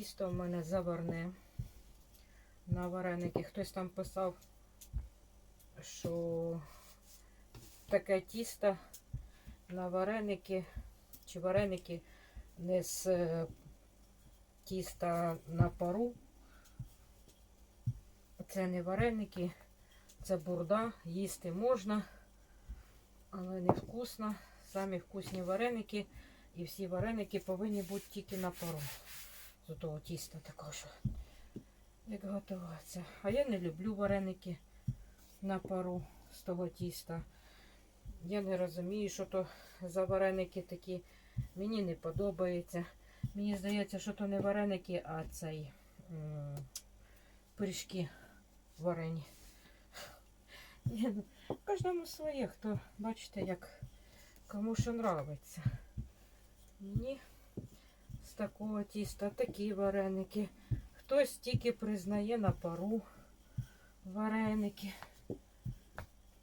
тісто в мене заварне на вареники. Хтось там писав, що таке тісто на вареники чи вареники не з е, тіста на пару. Це не вареники, це бурда, їсти можна, але не вкусно. Самі вкусні вареники. І всі вареники повинні бути тільки на пару. З того тіста такого, що як готуватися. А я не люблю вареники на пару з того тіста. Я не розумію, що то за вареники такі. Мені не подобається. Мені здається, що то не вареники, а цей пиріжки варені. Ні, Кожному своє, хто бачите, як кому що нравиться. Мені такого тіста такі вареники. Хтось тільки признає на пару вареники.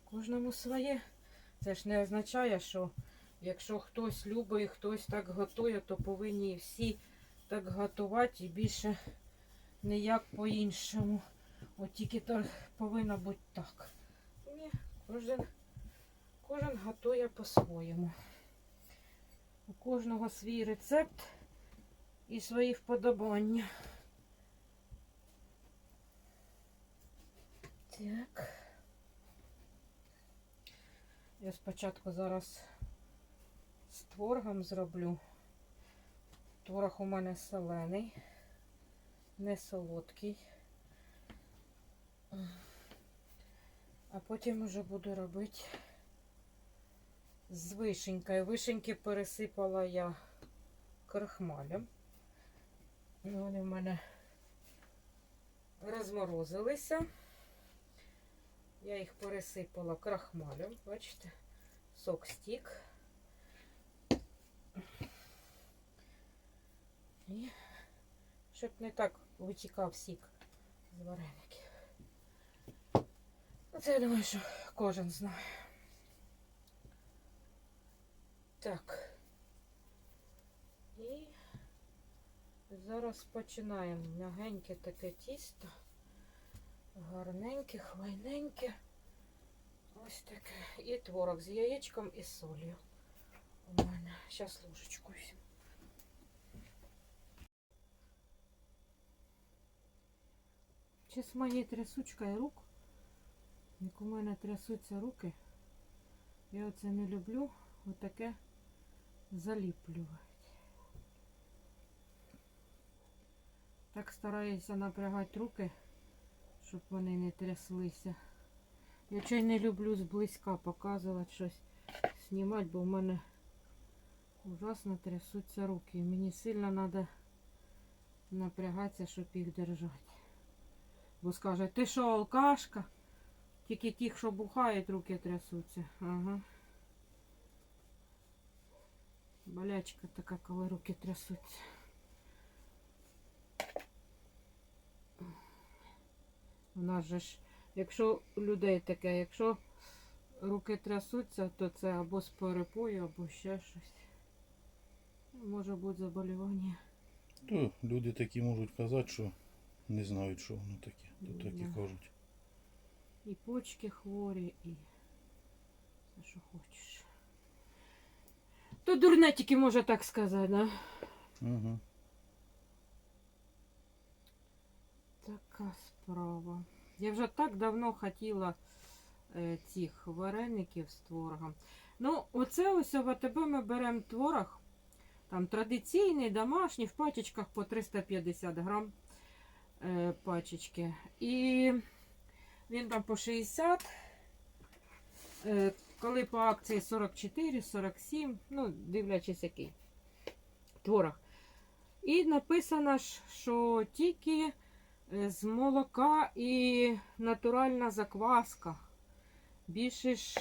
Кожному своє. Це ж не означає, що якщо хтось любить хтось так готує, то повинні всі так готувати і більше ніяк по-іншому. От тільки так повинно бути так. Ні, кожен, кожен готує по-своєму. У кожного свій рецепт і свої вподобання. Так. Я спочатку зараз з творогом зроблю. Творог у мене солений, не солодкий. А потім вже буду робити з вишенькою. Вишеньки пересипала я крахмалем. Вони в мене розморозилися. Я їх пересипала крахмалем, бачите, сок стік. І щоб не так витікав сік з вареників. Це я думаю, що кожен знає. Так. І зараз починаємо м'ягеньке таке тісто. Гарненьке, хвайненьке. Ось таке. І творог з яєчком і солью. У мене. Зараз ложечку візьму. Чи з моєю трясучкою рук? Як у мене трясуться руки. Я оце не люблю. Отаке заліплювати. Так стараюся напрягати руки, щоб вони не тряслися. Я чай не люблю зблизька показувати щось, знімати, бо в мене ужасно трясуться руки. Мені сильно треба напрягатися, щоб їх держати. Бо скаже, ти що, алкашка? Тільки ті, що бухають, руки трясуться. Ага. Болячка така, коли руки трясуться. У нас же ж, якщо у людей таке, якщо руки трясуться, то це або з перепою, або ще щось. Може бути заболівання. То люди такі можуть казати, що не знають, що воно таке. То так і кажуть. І почки хворі, і все, що хочеш. То дурне тільки може так сказати, да? Угу. Така справа. Я вже так давно хотіла е, цих вареників з творогом. Ну, оце ось в ми беремо творог. Там традиційний, домашній, в пачечках по 350 грам е, пачечки. І він там по 60. Е, коли по акції 44, 47, ну, дивлячись який творог. І написано, що тільки з молока і натуральна закваска. Більше ж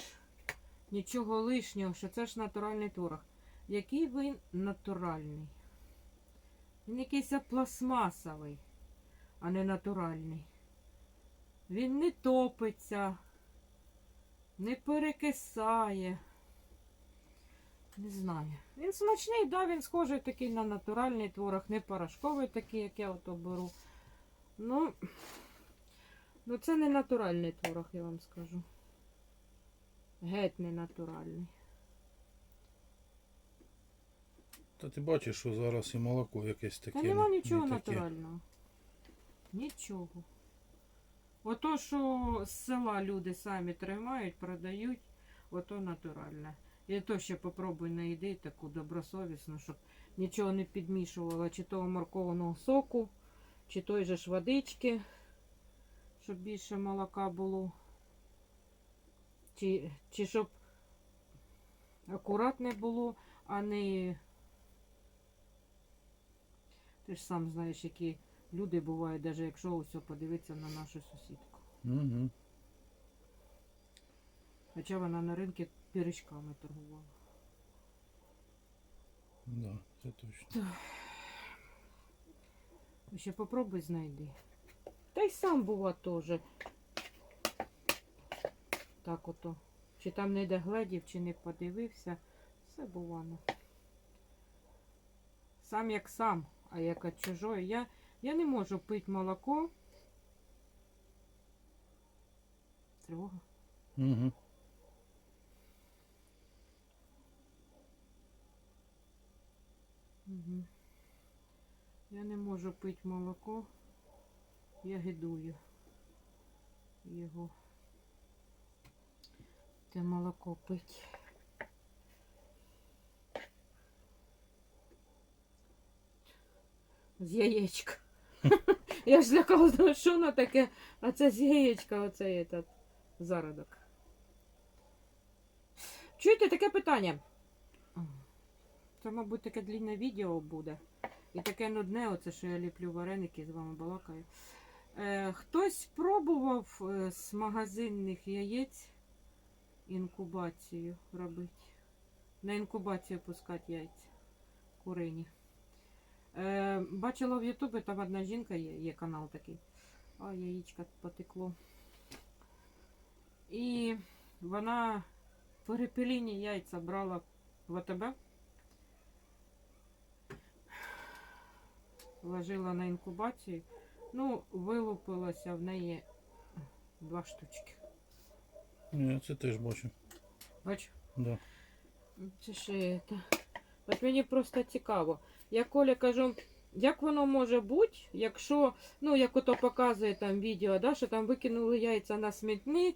нічого лишнього, що це ж натуральний творог. Який він натуральний? Він якийсь пластмасовий, а не натуральний. Він не топиться, не перекисає. Не знаю. Він смачний, да, він схожий такий на натуральний творог, не порошковий такий, як я ото беру. Ну, ну це не натуральний творог, я вам скажу. Геть не натуральний. Та ти бачиш, що зараз і молоко якесь таке. Та нема нічого не таке. натурального. Нічого. Ото, що з села люди самі тримають, продають, ото натуральне. І то ще попробуй знайди таку добросовісну, щоб нічого не підмішувала, чи того моркованого соку, чи той же ж водички, щоб більше молока було. Чи, чи щоб акуратне було, а не ти ж сам знаєш, які люди бувають, навіть якщо ось подивитися на нашу сусідку. Угу. Хоча вона на ринку пиріжками торгувала. Да, це точно. Ще попробуй знайди. Та й сам бува теж. Так ото. Чи там не догледів, чи не подивився. Все бувано. Сам як сам, а як від чужої. Я, я не можу пити молоко. Тривога. Угу. Я не можу пити молоко. Я гидую його. Те молоко пить. З яєчка. Я ж злякалась, думаю, що воно таке, а це з яєчка оцей этот зародок. Чуєте таке питання? Це, мабуть, таке длінне відео буде. І таке нудне, оце, що я ліплю вареники, з вами балакаю. Е, хтось пробував е, з магазинних яєць інкубацію робити. На інкубацію пускати яйця курині. Е, бачила в Ютубі, там одна жінка є, є канал такий. А, яєчко потекло. І вона перепеліні яйця брала в АТБ. Ложила на інкубацію. Ну, вилупилося в неї два штучки. Я це теж бачу. Бач, Да. це ще це. От мені просто цікаво. Я Коля кажу, як воно може бути, якщо, ну, як ото показує там відео, да, що там викинули яйця на смітник,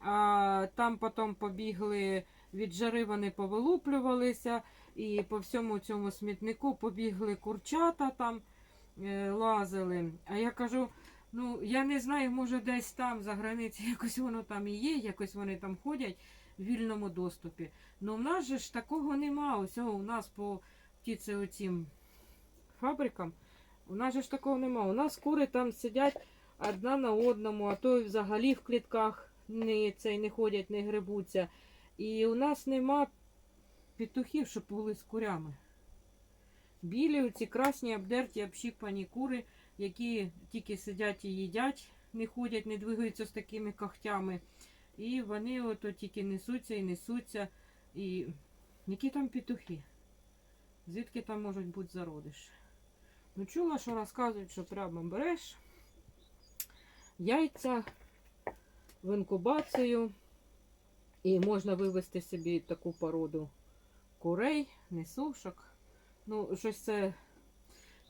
а там потім побігли від жари, вони повилуплювалися, і по всьому цьому смітнику побігли курчата там, лазили. А я кажу, ну я не знаю, може десь там за границею якось воно там і є, якось вони там ходять в вільному доступі. Ну в нас же ж такого нема. Ось у нас по оцім фабрикам. У нас же ж такого нема. У нас кури там сидять одна на одному, а то взагалі в клітках не, цей, не ходять, не грибуться. І у нас нема петухів, щоб були з курями. Білі, оці красні, обдерті, общіпані кури, які тільки сидять і їдять, не ходять, не двигаються з такими когтями. І вони ото тільки несуться і несуться. І які там петухи? Звідки там можуть бути зародиш? Ну, чула, що розказують, що прямо береш яйця в інкубацію. І можна вивести собі таку породу курей, несушок. Ну, щось це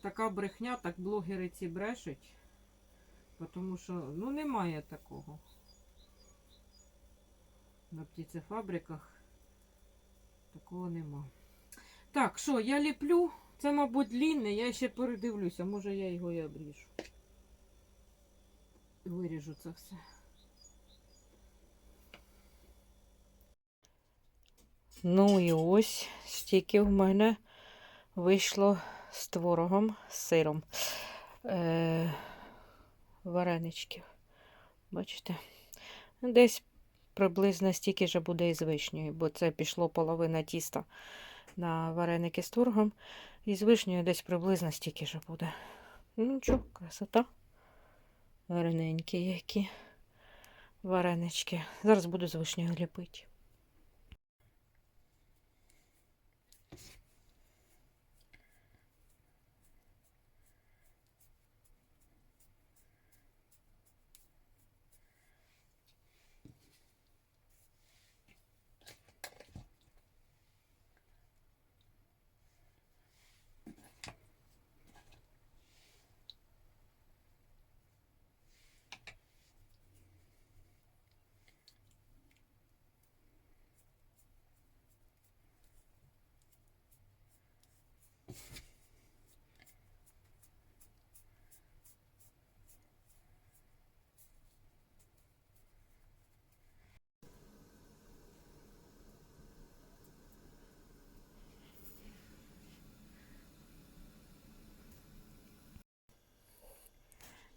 така брехня, так блогери ці брешуть. Тому що ну, немає такого. На птицефабриках такого нема. Так, що, я ліплю. Це, мабуть, длінне, я ще передивлюся, може я його і обріжу. Виріжу це все. Ну і ось стільки в мене вийшло з творогом, з сиром. Е, вареничків. Бачите? Десь приблизно стільки ж буде і з вишнею, бо це пішло половина тіста на вареники з творогом. І з вишнею десь приблизно стільки ж буде. Ну що, красота. Гарненькі які варенички. Зараз буду з вишнею ліпити.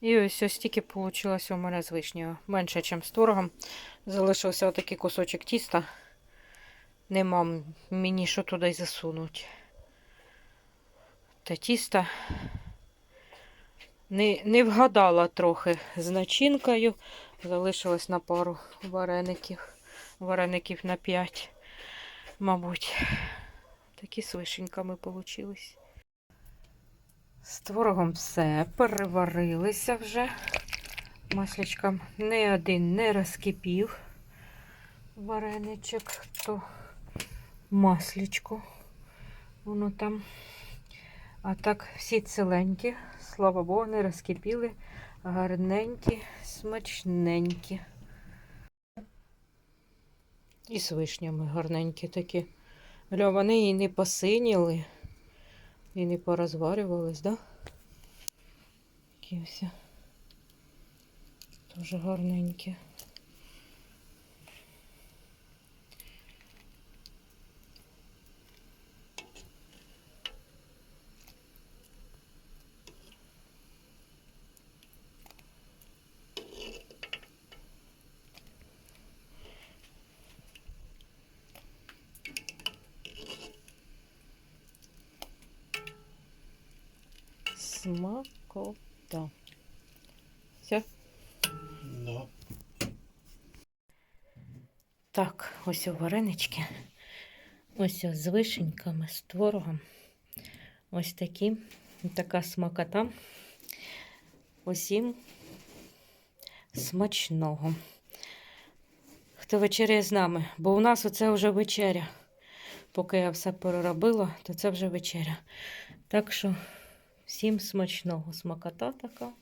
І ось ось стільки вийшло у мене з вишнею. Менше, ніж з творогом. Залишився отакий кусочок тіста. Нема мені що туди засунути. Та тіста не, не вгадала трохи з начинкою. Залишилось на пару вареників. Вареників на 5, мабуть. Такі з вишеньками получились. З творогом все, переварилися вже. Масличком не один не розкипів вареничок, то масличко. Воно там. А так всі ціленькі, слава Богу, не розкипіли. Гарненькі, смачненькі. І з вишнями гарненькі такі. Гля, вони і не посиніли, і не порозварювались, да? Такі всі. Дуже гарненькі. Смакота. Все. Да. Так, ось варенички. Ось з вишеньками, з творогом. Ось такі. Така смакота. Усім смачного. Хто вечеряє з нами? Бо у нас оце вже вечеря. Поки я все переробила, то це вже вечеря. Так що всім смачного смакота така.